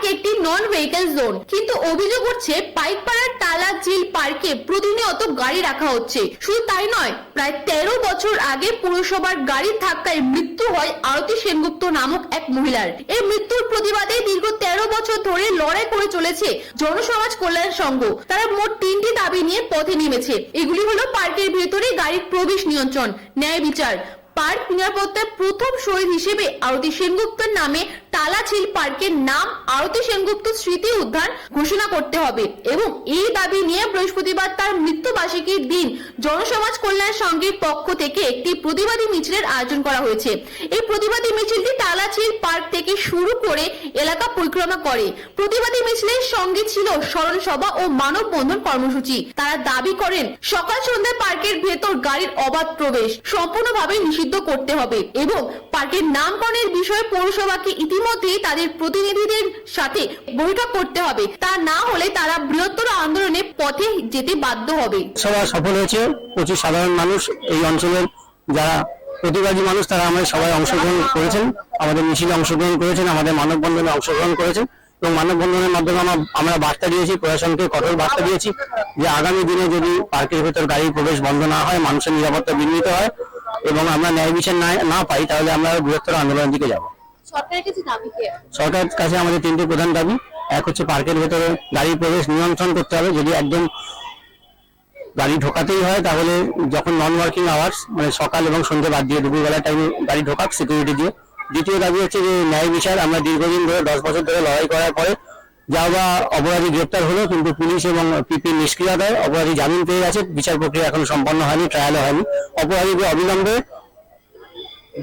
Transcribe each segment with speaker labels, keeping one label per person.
Speaker 1: Park একটি নন vehicle zone কিন্তু অভিযোগ উঠছে, পাইকপাড়ার টালা ঝিল পার্কে প্রতিনিয়ত গাড়ি রাখা হচ্ছে। শুধু তাই নয়, প্রায় তেরো বছর আগে পুরসভার গাড়ির ধাক্কায় মৃত্যু হয় আরতি সেনগুপ্ত নামক এক মহিলার। এই মৃত্যুর প্রতিবাদে দীর্ঘ তেরো বছর ধরে লড়াই করে চলেছে জনসমাজ কল্যাণ সংঘ। তারা মোট তিনটি দাবি নিয়ে পথে নেমেছে। এগুলি হলো পার্কের ভেতরে গাড়ির প্রবেশ নিয়ন্ত্রণ, ন্যায় বিচার, পার্ক নিরাপত্তার প্রথম শহীদ হিসেবে আরতি সেনগুপ্তের নামে টালাঝিল পার্কের নাম আরতি সেনগুপ্ত স্মৃতি উদ্যান ঘোষণা করতে হবে এবং এই দাবি নিয়ে বৃহস্পতিবার তার মৃত্যুবার্ষিকীর দিন জনসমাজ কল্যাণ সংঘের পক্ষ থেকে একটি প্রতিবাদী মিছিলের আয়োজন করা হয়েছে। এই প্রতিবাদী মিছিলটি টালাঝিল পার্ক থেকে শুরু করে এলাকা পরিক্রমা করে। প্রতিবাদী মিছিলের সঙ্গে ছিল স্মরণ সভা ও মানববন্ধন কর্মসূচি। তারা দাবি করেন, সকাল সন্ধ্যায় পার্কের ভেতর গাড়ির অবাধ প্রবেশ সম্পূর্ণভাবে নিষিদ্ধ করতে হবে এবং পার্কের নামকরণের বিষয়ে পৌরসভাকে ইতিমধ্যেই তাদের প্রতিনিধিদের সাথে বৈঠক করতে হবে। তা না হলে তারা বৃহত্তর আন্দোলনে পথে যেতে বাধ্য হবে।
Speaker 2: সভা সফল হয়েছে। প্রচুর সাধারণ মানুষ এই অঞ্চলের যারা প্রতিবাদী মানুষ, তারা আমাদের সবাই অংশগ্রহণ করেছেন। আমাদের মিছিলে অংশগ্রহণ করেছেন, আমাদের মানববন্ধনে অংশগ্রহণ করেছেন এবং মানববন্ধনের মাধ্যমে আমরা- বার্তা দিয়েছি, প্রশাসনকে কঠোর বার্তা দিয়েছি যে আগামী দিনে যদি পার্কের ভেতর গাড়ির প্রবেশ বন্ধ না হয়, মানুষের নিরাপত্তা বিঘ্নিত হয় এবং আমরা ন্যায় বিচার না পাই, তাহলে আমরা বৃহত্তর আন্দোলনের দিকে যাব।
Speaker 3: সরকারের কাছে
Speaker 2: আমাদের তিনটে প্রধান দাবি। এক হচ্ছে পার্কের ভেতরে গাড়ির প্রবেশ নিয়ন্ত্রণ করতে হবে। যদি একদম গাড়ি ঢোকাতেই হয়, তাহলে যখন নন ওয়ার্কিং আওয়ার্স মানে সকাল এবং সন্ধ্যে বাদ দিয়ে দুপুরবেলা টাইমে গাড়ি ঢোকাক সিকিউরিটি দিয়ে। দ্বিতীয় দাবি হচ্ছে যে, ন্যায় বিচার। আমরা দীর্ঘদিন ধরে, দশ বছর ধরে লড়াই করার পরে যা বা অপরাধী গ্রেপ্তার হলো, কিন্তু পুলিশ এবং পিপি নিষ্ক্রিয়তায় অপরাধী জামিন পেয়ে গেছে। বিচার প্রক্রিয়া এখন সম্পন্ন হয়নি ট্রায়ালও হয়নি। অপরাধীকে অবিলম্বে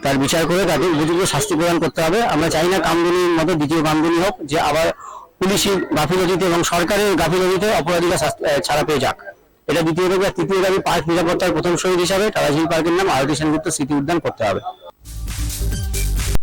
Speaker 2: তার বিচার করে তাকে উপযুক্ত শাস্তি প্রদান করতে হবে। আমরা চাই না কামদুনির মতো দ্বিতীয় কামদুনি হোক, যে আবার পুলিশি গাফিলতিতে এবং সরকারের গাফিলতিতে অপরাধীরা ছাড়া পেয়ে যাক। এটা দ্বিতীয় দাবি। আর তৃতীয় দাবি, পার্ক নিরাপত্তার প্রথম শহীদ হিসাবে টালাঝিল পার্কের নাম আরতি সেনগুপ্ত স্মৃতি উদ্যান করতে হবে।